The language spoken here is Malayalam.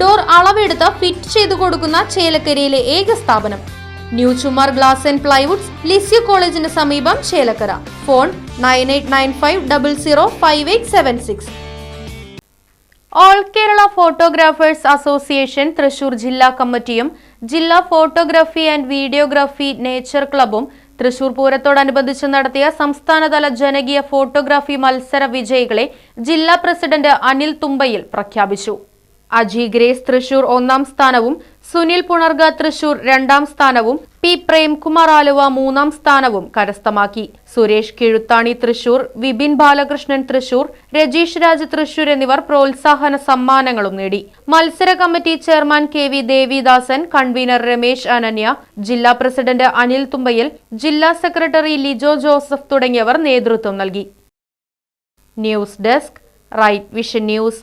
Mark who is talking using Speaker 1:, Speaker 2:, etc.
Speaker 1: ഡോർ അളവെടുത്ത് ഫിറ്റ് ചെയ്തു കൊടുക്കുന്ന ചേലക്കരയിലെ ഏക സ്ഥാപനം. New Chumar glass and plywoods Lisieux കോളേജിന് സമീപം Chelakkara. Phone nine eight nine five double zero five eight seven six. All Kerala photographers association Thrissur ജില്ലാ കമ്മിറ്റിയും ജില്ലാ ഫോട്ടോഗ്രാഫി ആൻഡ് വീഡിയോഗ്രാഫി നേച്ചർ ക്ലബും തൃശൂർ പൂരത്തോടനുബന്ധിച്ച് നടത്തിയ സംസ്ഥാനതല ജനകീയ ഫോട്ടോഗ്രാഫി മത്സര വിജയികളെ ജില്ലാ പ്രസിഡന്റ് അനിൽ തുമ്പയിൽ പ്രഖ്യാപിച്ചു. അജി ഗ്രേസ് തൃശൂർ ഒന്നാം സ്ഥാനവും സുനിൽ പുണർഗ തൃശൂർ രണ്ടാം സ്ഥാനവും പി പ്രേംകുമാർ ആലുവ മൂന്നാം സ്ഥാനവും കരസ്ഥമാക്കി. സുരേഷ് കിഴുത്താണി തൃശൂർ വിപിൻ ബാലകൃഷ്ണൻ തൃശൂർ രജീഷ് രാജ് തൃശൂർ എന്നിവർ പ്രോത്സാഹന സമ്മാനങ്ങളും നേടി. മത്സര committee chairman K V Devidasan convener Ramesh Ananya ജില്ലാ പ്രസിഡന്റ് അനിൽ തുമ്പയിൽ ജില്ലാ സെക്രട്ടറി ലിജോ ജോസഫ് തുടങ്ങിയവർ നേതൃത്വം നൽകി. News desk right vision news.